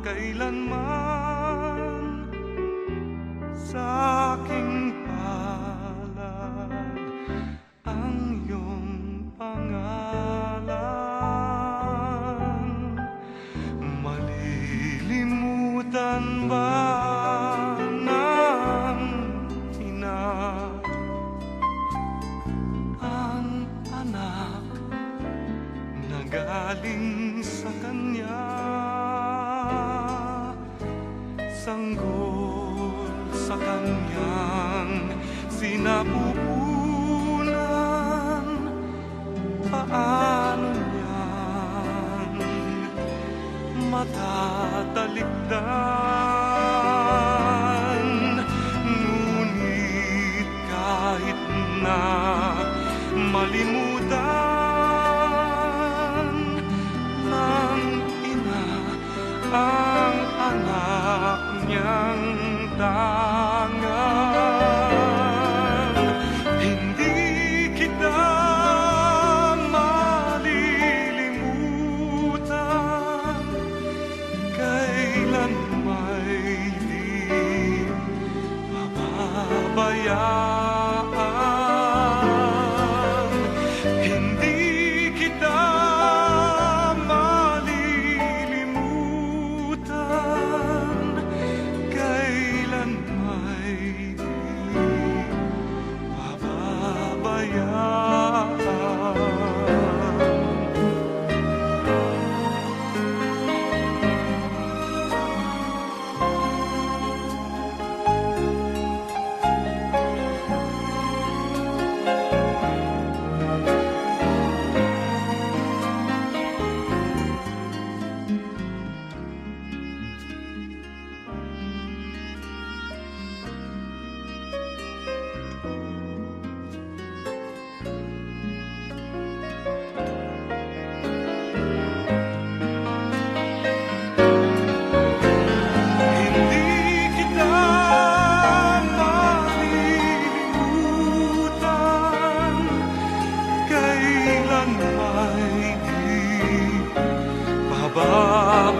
magpakailanman sa aking palad ang iyong pangalan. Malilimutan ba ng ina ang anak na galing sa kanya sanggol sa kanyang sinapupunan. Paano niyan matatalikdan? Ngunit kahit na malimutan ng ina ang anak niyang tangan. Hindi kita malilimutan. Kailan may di pababayaan